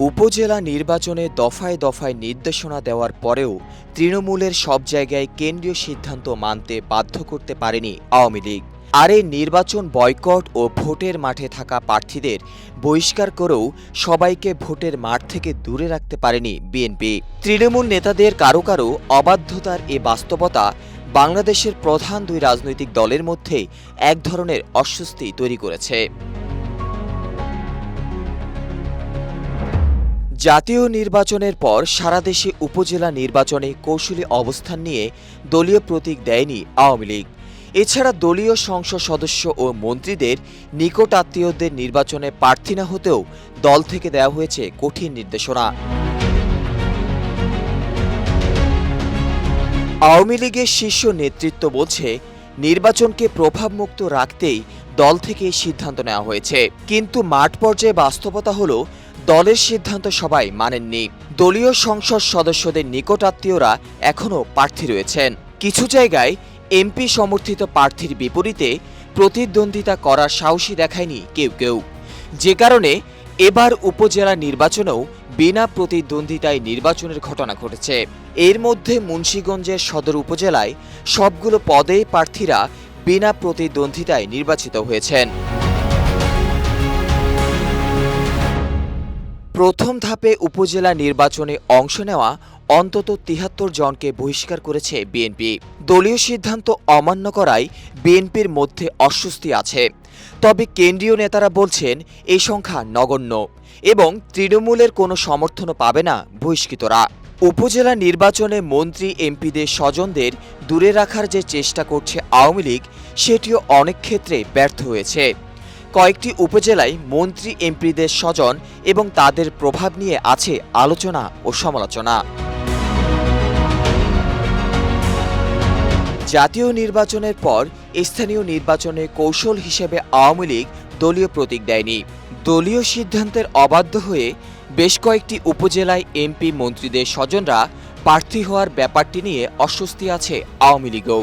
উপজেলা নির্বাচনে দফায় দফায় নির্দেশনা দেওয়ার পরেও তৃণমূলের সব জায়গায় কেন্দ্রীয় সিদ্ধান্ত মানতে বাধ্য করতে পারেনি আওয়ামী লীগ। আর এই নির্বাচন বয়কট ও ভোটের মাঠে থাকা প্রার্থীদের বহিষ্কার করেও সবাইকে ভোটের মাঠ থেকে দূরে রাখতে পারেনি বিএনপি। তৃণমূল নেতাদের কারও কারও অবাধ্যতার এ বাস্তবতা বাংলাদেশের প্রধান দুই রাজনৈতিক দলের মধ্যে এক ধরনের অস্বস্তি তৈরি করেছে। জাতীয় নির্বাচনের পর সারা দেশে উপজেলা নির্বাচনে কৌশলী অবস্থান নিয়ে দলীয় প্রতীক দেয়নি আওয়ামী লীগ। এছাড়া দলীয় সংসদ সদস্য ও মন্ত্রীদের নিকট আত্মীয়দের নির্বাচনে প্রার্থী না হতেও দল থেকে দেওয়া হয়েছে কঠিন নির্দেশনা। আওয়ামী লীগের শীর্ষ নেতৃত্ব বলছে, নির্বাচনকে প্রভাবমুক্ত রাখতেই দল থেকে সিদ্ধান্ত নেওয়া হয়েছে। কিন্তু মাঠ পর্যায়ে বাস্তবতা হলো দলের সিদ্ধান্ত সবাই মানেননি। দলীয় সংসদ সদস্যদের নিকট আত্মীয়রা এখনও প্রার্থী রয়েছেন। কিছু জায়গায় এমপি সমর্থিত প্রার্থীর বিপরীতে প্রতিদ্বন্দ্বিতা করার সাহসী দেখায়নি কেউ কেউ। যে কারণে এবার উপজেলা নির্বাচনেও বিনা প্রতিদ্বন্দ্বিতায় নির্বাচনের ঘটনা ঘটেছে। এর মধ্যে মুন্সীগঞ্জের সদর উপজেলায় সবগুলো পদেই প্রার্থীরা বিনা প্রতিদ্বন্দ্বিতায় নির্বাচিত হয়েছেন। প্রথম ধাপে উপজেলা নির্বাচনে অংশ নেওয়া অন্তত তিহাত্তর জনকে বহিষ্কার করেছে বিএনপি। দলীয় সিদ্ধান্ত অমান্য করায় বিএনপির মধ্যে অস্বস্তি আছে। তবে কেন্দ্রীয় নেতারা বলছেন এই সংখ্যা নগণ্য এবং তৃণমূলের কোনো সমর্থনও পাবে না বহিষ্কৃতরা। উপজেলা নির্বাচনে মন্ত্রী, এমপিদের স্বজনদের দূরে রাখার যে চেষ্টা করছে আওয়ামী লীগ, সেটিও অনেক ক্ষেত্রে ব্যর্থ হয়েছে। কয়েকটি উপজেলায় মন্ত্রী, এমপিদের স্বজন এবং তাদের প্রভাব নিয়ে আছে আলোচনা ও সমালোচনা। জাতীয় নির্বাচনের পর স্থানীয় নির্বাচনে কৌশল হিসেবে আওয়ামী লীগ দলীয় প্রতীক দেয়নি। দলীয় সিদ্ধান্তের অবাধ্য হয়ে বেশ কয়েকটি উপজেলায় এমপি মন্ত্রীদের স্বজনরা প্রার্থী হওয়ার ব্যাপারটি নিয়ে অস্বস্তি আছে আওয়ামী লীগও।